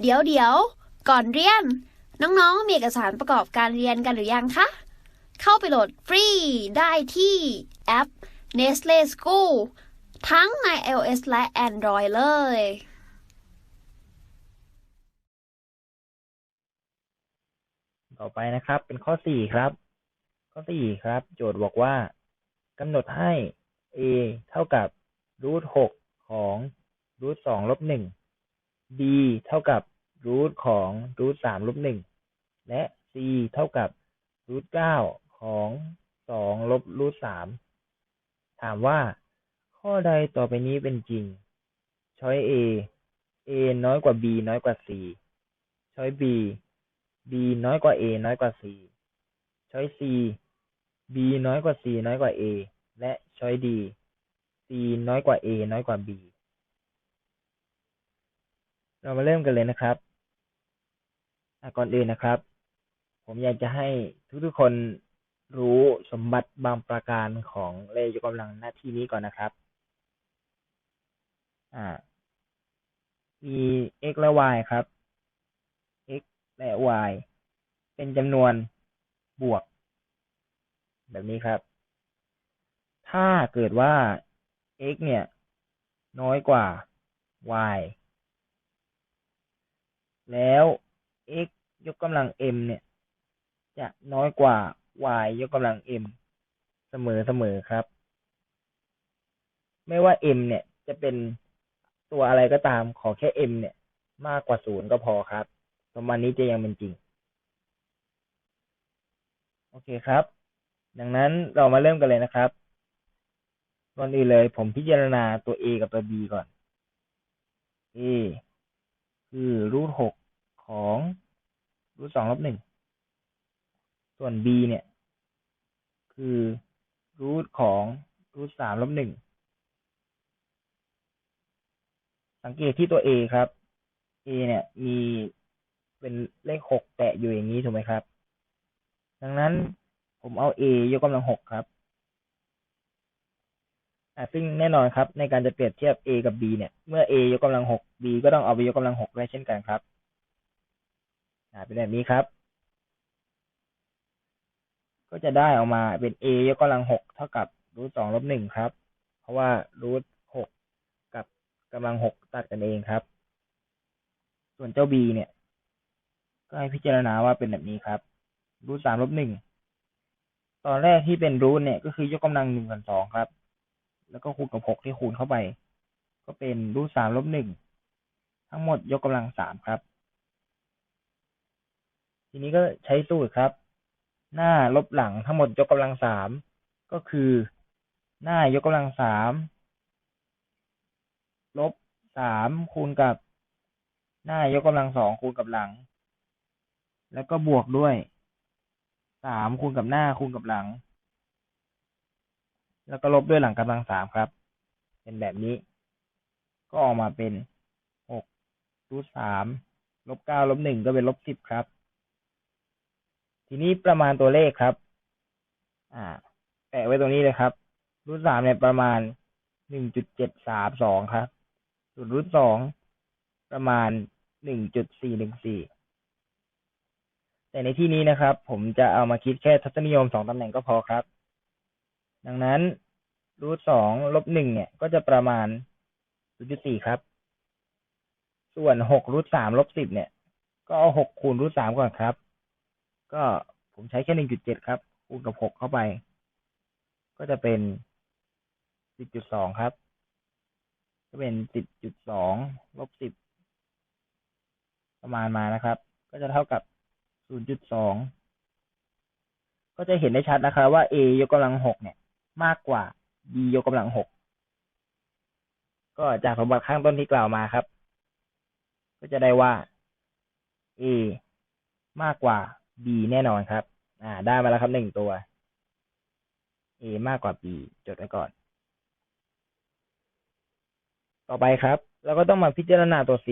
เดี๋ยวเดี๋ยวก่อนเรียน น้องๆ มีเอกสารประกอบการเรียนกันหรือยังคะ เข้าไปโหลดฟรีได้ที่แอป Nestle School ทั้งใน iOS และ Android เลย ต่อไปนะครับ เป็นข้อสี่ครับ ข้อสี่ครับ โจทย์บอกว่ากำหนดให้ a เท่ากับรูทหกของรูทสองลบหนึ่ง b เท่ากับรูทของรูทสามลบหนึ่งและ c เท่ากับรูทเก้าของสองลบรูทสามถามว่า ข้อใดต่อไปนี้เป็นจริง ช้อย a a น้อยกว่า b น้อยกว่า c ช้อย b b น้อยกว่า a น้อยกว่า c ช้อย c b น้อยกว่า c น้อยกว่า a และช้อย d c น้อยกว่า a น้อยกว่า b เรามาเริ่มกันเลยนะครับก่อนอื่นนะครับ ผมอยากจะให้ทุกๆคนรู้สมบัติบางประการของเลขยกกำลังหน้าที่นี้ก่อนนะครับ อ่า มี x และ y ครับ x และ y เป็นจำนวนบวก แบบนี้ครับ ถ้าเกิดว่า x เนี่ย น้อยกว่า y แล้ว x ยกกำลัง m เนี่ย จะน้อยกว่า y ยกกำลัง m เสมอเสมอครับ ไม่ว่า m เนี่ยจะเป็นตัวอะไรก็ตามขอแค่ m เนี่ย มากกว่าศูนย์ก็พอครับประมาณนี้จะยังเป็นจริง โอเคครับ ดังนั้นเรามาเริ่มกันเลยนะครับก่อนอื่นเลย ผมพิจารณาตัว a กับตัว b ก่อน a คือรูทหกของรูทสองลบหนึ่งส่วน b เนี่ย คือรูทของรูทสามลบหนึ่งสังเกตที่ตัว a ครับ a เนี่ย มีเป็นเลขหกแตะอยู่อย่างนี้ถูกไหมครับ ดังนั้นผมเอา a ยกกำลังหกครับ ซึ่งแน่นอนครับ ในการจะเปรียบเทียบ a กับ b เนี่ย เมื่อ a ยกกำลังหก b ก็ต้องเอาไปยกกำลังหกด้วยเช่นกันครับอ่าเป็นแบบนี้ครับ ก็จะได้ออกมาเป็น a ยกกำลังหกเท่ากับรูทสองลบหนึ่งครับ เพราะว่ารูทหกกับกำลังหกตัดกันเองครับ ส่วนเจ้า b เนี่ย ก็ให้พิจารณาว่าเป็นแบบนี้ครับรูทสามลบหนึ่งตอนแรกที่เป็นรูทเนี่ยก็คือยกกำลังหนึ่งส่วนสองครับ แล้วก็คูณกับหกที่คูณเข้าไป ก็เป็นรูทสามลบหนึ่งทั้งหมดยกกำลังสามครับ ทีนี้ก็ใช้สูตรครับ หน้าลบหลังทั้งหมดยกกำลังสามก็คือ หน้ายกกำลังสามลบสามคูณกับ หน้ายกกำลังสองคูณกับหลัง แล้วก็บวกด้วยสามคูณกับหน้าคูณกับหลัง แล้วก็ลบด้วยหลังกำลังสามครับ เป็นแบบนี้ ก็ออกมาเป็นหกรูทสามลบเก้าลบหนึ่งก็เป็นลบสิบครับ ทีนี้ประมาณตัวเลขครับ อ่าแปะไว้ตรงนี้เลยครับ รูทสามเนี่ยประมาณหนึ่งจุดเจ็ดสามสองครับ ส่วนรูทสองประมาณหนึ่งจุดสี่หนึ่งสี่แต่ในที่นี้นะครับ ผมจะเอามาคิดแค่ทัศนิยมสองตำแหน่งก็พอครับ ดังนั้นรูทสองลบหนึ่งเนี่ย ก็จะประมาณศูนย์จุดสี่ครับ ส่วนหกรูทสามลบสิบเนี่ย ก็เอาหกคูณรูทสามก่อนครับ ก็ผมใช้แค่หนึ่งจุดเจ็ดครับ คูณกับหกเข้าไป ก็จะเป็นสิบจุดสองครับ ก็เป็นสิบจุดสองลบสิบประมาณมานะครับ ก็จะเท่ากับศูนย์จุดสองก็จะเห็นได้ชัดนะครับว่า a ยกกำลังหกเนี่ย มากกว่า b ยกกำลังหกก็จากสมบัติข้างต้นที่กล่าวมาครับ ก็จะได้ว่า a มากกว่า b แน่นอนครับ อ่า ได้มาแล้วครับหนึ่งตัว a มากกว่า b จดไว้ก่อน ต่อไปครับเราก็ต้องมาพิจารณาตัว c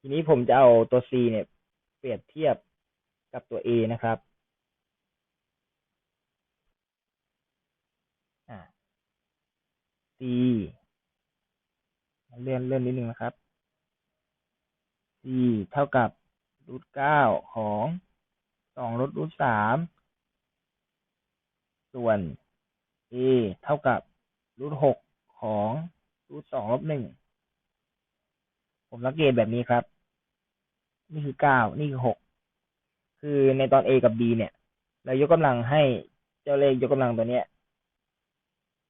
ทีนี้ผมจะเอาตัว c เนี่ย เปรียบเทียบกับตัว a นะครับ อ่า c เลื่อนเลื่อนนิดนึงนะครับ c เท่ากับรูทเก้าของสองลบรูทสามส่วน a เท่ากับรูทหกของรูทสองลบหนึ่งผมสังเกตแบบนี้ครับ นี่คือเก้านี่คือหกคือในตอน a กับ b เนี่ยเรายกกำลังให้เจ้าเลขยกกำลังตัวเนี้ย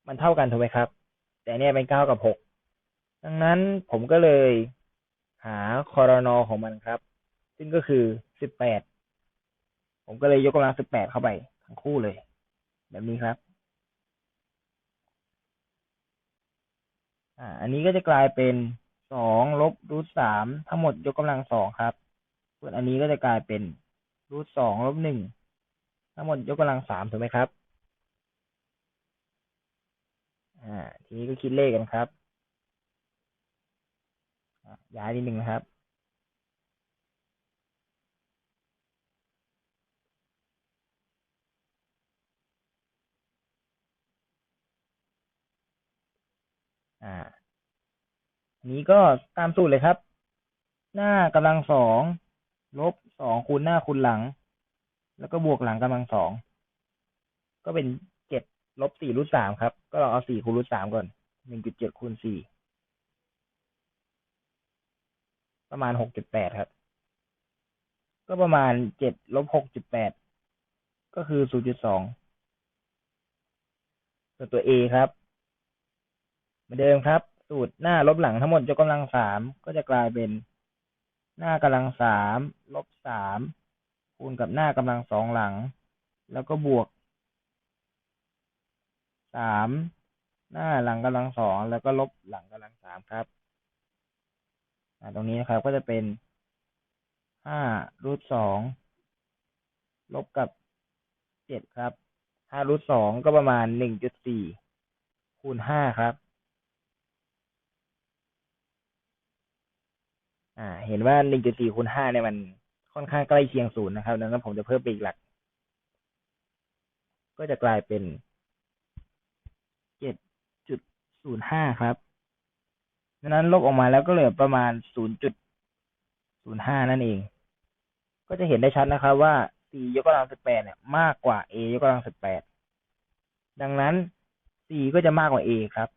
มันเท่ากันถูกไหมครับ แต่เนี่ยเป็นเก้ากับหกดังนั้นผมก็เลยหาคอรนอของมันครับ ซึ่งก็คือสิบแปดผมก็เลยยกกำลังสิบแปดเข้าไปทั้งคู่เลย แบบนี้ครับ อ่า อันนี้ก็จะกลายเป็นสองลบรูทสามทั้งหมดยกกำลังสองครับส่วนอันนี้ก็จะกลายเป็นรูทสองลบหนึ่งทั้งหมดยกกำลังสามถูกไหมครับ อ่า ทีนี้ก็คิดเลขกันครับย้ายนิดหนึ่งนะครับ อ่า นี้ก็ตามสูตรเลยครับ หน้ากำลังสองลบสองคูณหน้าคูณหลัง แล้วก็บวกหลังกำลังสอง ก็เป็น ลบสี่รูทสามครับ ก็เราเอาสี่คูณรูทสามก่อนหนึ่งจุดเจ็ดคูณสี่ประมาณหกจุดแปดครับ ก็ประมาณเจ็ดลบหกจุดแปดก็คือศูนย์จุดสองส่วนตัว A ครับเหมือนเดิมครับ สูตรหน้าลบหลังทั้งหมดยกกำลังสามก็จะกลายเป็นหน้ากำลังสามลบสามคูณกับหน้ากำลังสองหลัง แล้วก็บวก สามหน้าหลังกำลังสองแล้วก็ลบหลังกำลังสามครับตรงนี้นะครับก็จะเป็นห้ารูทสองลบกับเจ็ดครับห้ารูทสองก็ประมาณหนึ่งจุดสี่คูณห้าครับ อ่า เห็นว่าหนึ่งจุดสี่คูณห้าเนี่ยมันค่อนข้างใกล้เคียงศูนย์นะครับดังนั้นผมจะเพิ่มไปอีกหลัก ก็จะกลายเป็น ศูนย์ห้าครับดังนั้นลบออกมาแล้วก็เหลือประมาณศูนย์จุดศูนย์ห้านั่นเอง ก็จะเห็นได้ชัดนะครับว่า c ยกกำลังสิบแปดเนี่ย มากกว่า a ยกกำลังสิบแปดดังนั้น c ก็จะมากกว่า a ครับ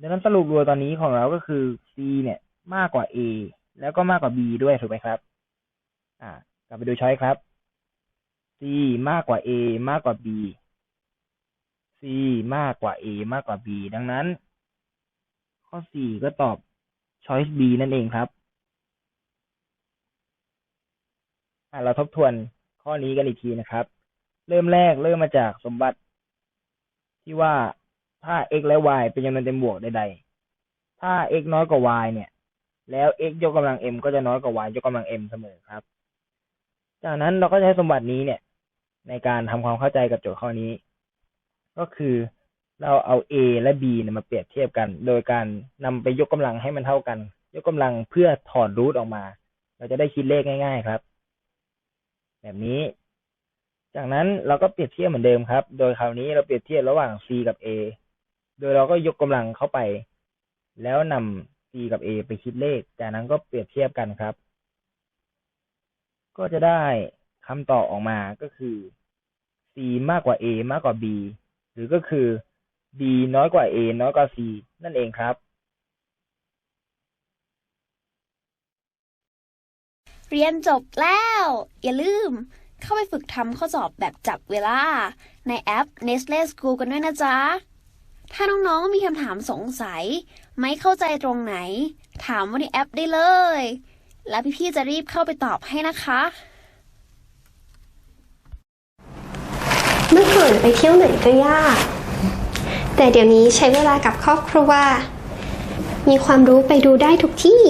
ดังนั้นสรุปรวมตอนนี้ของเราก็คือ c เนี่ย มากกว่า a แล้วก็มากกว่า b ด้วยถูกไหมครับ อ่ากลับไปดูช้อยครับ c มากกว่า a มากกว่า b มากกว่า a มากกว่า b ดังนั้น ข้อ4ก็ตอบ choice b นั่นเองครับเราทบทวนข้อนี้กันอีกทีนะครับ เริ่มแรกเริ่มมาจากสมบัติที่ว่าถ้า x และ y เป็นจำนวนเต็มบวกใดๆ ถ้า x น้อยกว่า y เนี่ย แล้ว x ยกกำลัง m ก็จะน้อยกว่า y ยกกำลัง m เสมอครับ จากนั้นเราก็ใช้สมบัตินี้เนี่ย ในการทำความเข้าใจกับโจทย์ข้อนี้ ก็คือเราเอา a และ b เนี่ยมาเปรียบเทียบกัน โดยการนำไปยกกำลังให้มันเท่ากัน ยกกำลังเพื่อถอดรูทออกมา เราจะได้คิดเลขง่าย ๆ ครับ แบบนี้ จากนั้นเราก็เปรียบเทียบเหมือนเดิมครับ โดยคราวนี้เราเปรียบเทียบระหว่าง c กับ a โดยเราก็ยกกำลังเข้าไป แล้วนำ c กับ a ไปคิดเลข จากนั้นก็เปรียบเทียบกันครับ ก็จะได้คำตอบออกมาก็คือ c มากกว่า a มากกว่า b หรือก็คือ b น้อยกว่า a น้อยกว่า c นั่นเองครับ เรียนจบแล้ว อย่าลืม เข้าไปฝึกทำข้อสอบแบบจับเวลา ในแอป Nestle School กันด้วยนะจ๊ะ ถ้าน้องๆมีคำถามสงสัย ไม่เข้าใจตรงไหน ถามว่าในแอปได้เลย แล้วพี่ๆจะรีบเข้าไปตอบให้นะคะ เมื่อก่อนไปเที่ยวไหนก็ยาก แต่เดี๋ยวนี้ใช้เวลากับครอบครัว มีความรู้ไปดูได้ทุกที่